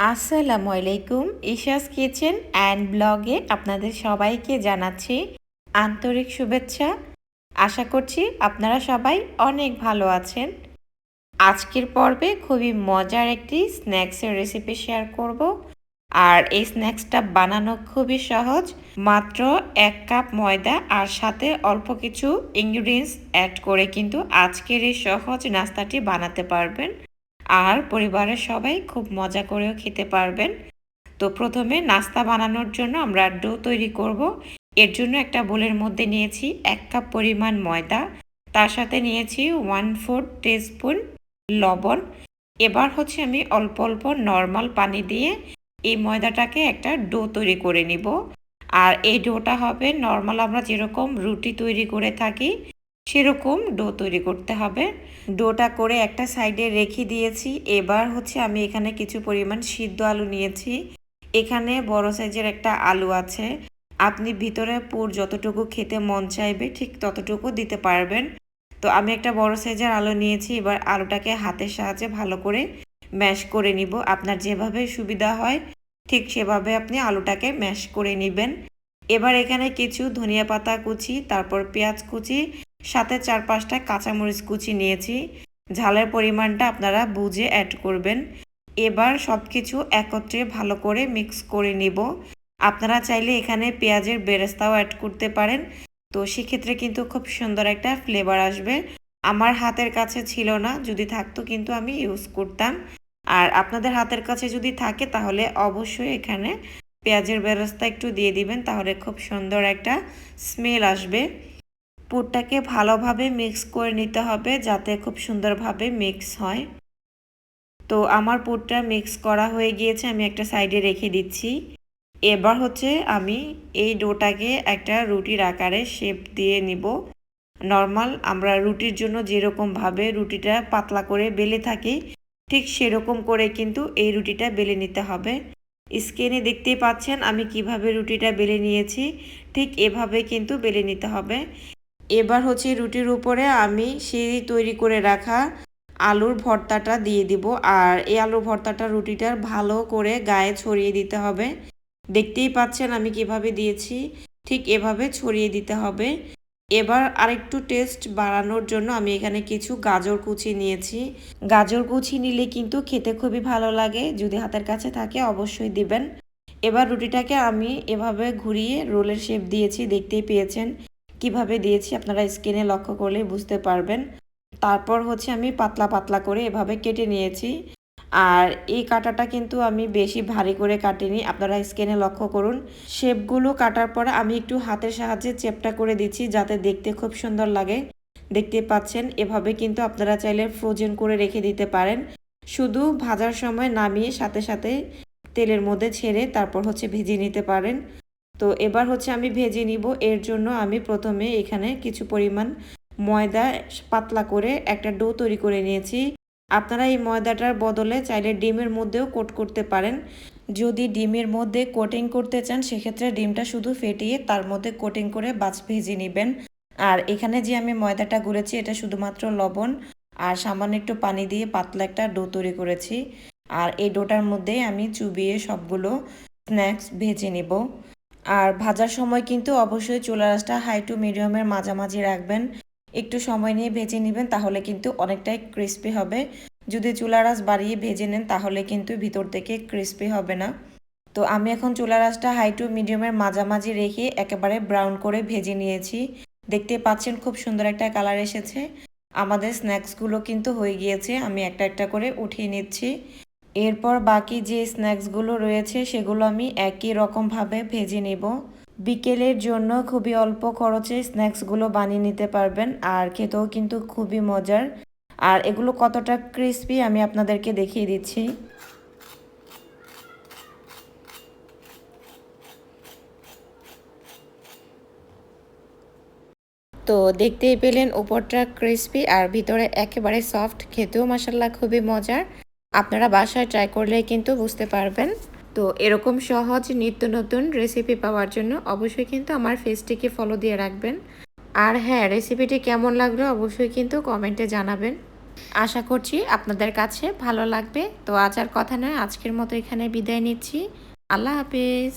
আসসালামু আলাইকুম। Isha's kitchen and ব্লগে আপনাদের সবাইকে জানাচ্ছি আন্তরিক শুভেচ্ছা। আশা করছি আপনারা সবাই অনেক ভালো আছেন। আজকের পর্বে খুবই মজার একটি স্ন্যাক্সের রেসিপি শেয়ার করব। আর এই স্ন্যাক্সটা বানানো খুবই সহজ। মাত্র এক কাপ ময়দা আর সাথে অল্প কিছু ইনগ্রিডিয়েন্টস অ্যাড করে কিন্তু আজকের এই সহজ নাস্তাটি বানাতে পারবেন। আর পরিবারের সবাই খুব মজা করেও খেতে পারবেন। তো প্রথমে নাস্তা বানানোর জন্য আমরা ডো তৈরি করব। এর জন্য একটা বোলের মধ্যে নিয়েছি এক কাপ পরিমাণ ময়দা। তার সাথে নিয়েছি ওয়ান ফোর টিস্পুন লবণ। এবার হচ্ছে আমি অল্প অল্প নর্মাল পানি দিয়ে এই ময়দাটাকে একটা ডো তৈরি করে নিব। আর এই ডোটা হবে নর্মাল আমরা যেরকম রুটি তৈরি করে থাকি সেরকম ডো তৈরি করতে হবে। ডোটা করে একটা সাইডে রেখে দিয়েছি। এবার হচ্ছে আমি এখানে কিছু পরিমাণ সিদ্ধ আলু নিয়েছি। এখানে বড় সাইজের একটা আলু আছে। আপনি ভিতরে পুর যতটুকু খেতে মন চাইবে ঠিক ততটুকু দিতে পারবেন। তো আমি একটা বড় সাইজের আলু নিয়েছি। এবার আলুটাকে হাতের সাহায্যে ভালো করে ম্যাশ করে নিব। আপনার যেভাবে সুবিধা হয় ঠিক সেভাবে আপনি আলুটাকে ম্যাশ করে নেবেন। এবার এখানে কিছু ধনিয়া পাতা কুচি, তারপর পেঁয়াজ কুচি সাথে চার পাঁচটা কাঁচামরিচ কুচি নিয়েছি। ঝালের পরিমাণটা আপনারা বুঝে অ্যাড করবেন। এবার সব কিছু একত্রে ভালো করে মিক্স করে নিব। আপনারা চাইলে এখানে পেঁয়াজের বেরেস্তাও অ্যাড করতে পারেন। তো সেক্ষেত্রে কিন্তু খুব সুন্দর একটা ফ্লেভার আসবে। আমার হাতের কাছে ছিল না, যদি থাকতো কিন্তু আমি ইউজ করতাম। আর আপনাদের হাতের কাছে যদি থাকে তাহলে অবশ্যই এখানে পেঁয়াজের বেরেস্তা একটু দিয়ে দিবেন, তাহলে খুব সুন্দর একটা স্মেল আসবে। পুরটাকে ভালোভাবে মিক্স করে নিতে হবে যাতে খুব সুন্দরভাবে মিক্স হয়। তো আমার পুরটা মিক্স করা হয়ে গিয়েছে, আমি একটা সাইডে রেখে দিচ্ছি। এবার হচ্ছে আমি এই ডোটাকে একটা রুটির আকারে শেপ দিয়ে নিব। নর্মাল আমরা রুটির জন্য যেরকমভাবে রুটিটা পাতলা করে বেলে থাকি, ঠিক সেরকম করে কিন্তু এই রুটিটা বেলে নিতে হবে। স্ক্রিনে দেখতেই পাচ্ছেন আমি কীভাবে রুটিটা বেলে নিয়েছি, ঠিক এভাবে কিন্তু বেলে নিতে হবে। এবার হচ্ছে রুটির উপরে আমি সেই তৈরি করে রাখা আলুর ভর্তাটা দিয়ে দিব। আর এই আলুর ভর্তাটা রুটিটার ভালো করে গায়ে ছড়িয়ে দিতে হবে। দেখতেই পাচ্ছেন আমি কীভাবে দিয়েছি, ঠিক এভাবে ছড়িয়ে দিতে হবে। এবার আরেকটু টেস্ট বাড়ানোর জন্য আমি এখানে কিছু গাজর কুচি নিয়েছি। গাজর কুচি নিলে কিন্তু খেতে খুবই ভালো লাগে, যদি হাতের কাছে থাকে অবশ্যই দিবেন। এবার রুটিটাকে আমি এভাবে ঘুরিয়ে রোলের শেপ দিয়েছি, দেখতেই পেয়েছেন। কীভাবে দিয়েছি আপনারা স্কিনে লক্ষ্য করলেই বুঝতে পারবেন। তারপর হচ্ছে আমি পাতলা পাতলা করে এভাবে কেটে নিয়েছি। আর এই কাটাটা কিন্তু আমি বেশি ভারী করে কাটিনি, আপনারা স্কেনে লক্ষ্য করুন। শেপগুলো কাটার পর আমি একটু হাতের সাহায্যে চেপটা করে দিচ্ছি যাতে দেখতে খুব সুন্দর লাগে। দেখতে পাচ্ছেন, এভাবে কিন্তু আপনারা চাইলে ফ্রোজেন করে রেখে দিতে পারেন। শুধু ভাজার সময় নামিয়ে সাথে সাথে তেলের মধ্যে ছেড়ে তারপর হচ্ছে ভেজে নিতে পারেন। তো এবার হচ্ছে আমি ভেজে নিব। এর জন্য আমি প্রথমে এখানে কিছু পরিমাণ ময়দা পাতলা করে একটা ডো তৈরি করে নিয়েছি। আপনারা এই ময়দাটার বদলে চাইলে ডিমের মধ্যেও কোট করতে পারেন। যদি ডিমের মধ্যে কোটিং করতে চান, সেক্ষেত্রে ডিমটা শুধু ফেটিয়ে তার মধ্যে কোটিং করে বাছ ভেজে নেবেন। আর এখানে যে আমি ময়দাটা গুলেছি, এটা শুধুমাত্র লবণ আর সামান্য একটু পানি দিয়ে পাতলা একটা ডো তৈরি করেছি। আর এই ডোটার মধ্যে আমি চুবিয়ে সবগুলো স্ন্যাক্স ভেজে নেব। আর ভাজার সময় কিন্তু অবশ্যই চুলা হাই টু মিডিয়ামের মাঝামাঝি রাখবেন। একটু সময় নিয়ে ভেজে নেবেন, তাহলে কিন্তু অনেকটাই ক্রিস্পি হবে। যদি চুলা রাস বাড়িয়ে ভেজে নেন, তাহলে কিন্তু ভিতর থেকে ক্রিস্পি হবে না। তো আমি এখন চুলা রাসটা হাই টু মিডিয়ামের মাঝামাঝি রেখে একেবারে ব্রাউন করে ভেজে নিয়েছি। দেখতে পাচ্ছেন খুব সুন্দর একটা কালার এসেছে। আমাদের স্ন্যাক্সগুলো কিন্তু হয়ে গিয়েছে। আমি একটা একটা করে উঠিয়ে নিচ্ছি। এরপর বাকি যে স্ন্যাক্সগুলো রয়েছে সেগুলো আমি একই রকমভাবে ভেজে নেব। বিকেলের জন্য খুবই অল্প খরচে স্ন্যাক্সগুলো বানিয়ে নিতে পারবেন, আর খেতেও কিন্তু খুবই মজার। আর এগুলো কতটা ক্রিস্পি আমি আপনাদেরকে দেখিয়ে দিচ্ছি। তো দেখতেই পেলেন উপরটা ক্রিস্পি আর ভিতরে একেবারে সফট, খেতেও মাসাল্লাহ খুবই মজার। আপনারা বাসায় ট্রাই করলে কিন্তু বুঝতে পারবেন। তো এরকম সহজ নিত্য নতুন রেসিপি পাওয়ার জন্য অবশ্যই কিন্তু আমার ফেসটিকে ফলো দিয়ে রাখবেন। আর হ্যাঁ রেসিপিটি কেমন লাগল অবশ্যই কিন্তু কমেন্টে জানাবেন। আশা করছি আপনাদের কাছে ভালো লাগবে। তো আজ আর কথা নয়, আজকের মতো এখানে বিদায় নিচ্ছি। আল্লাহ হাফেজ।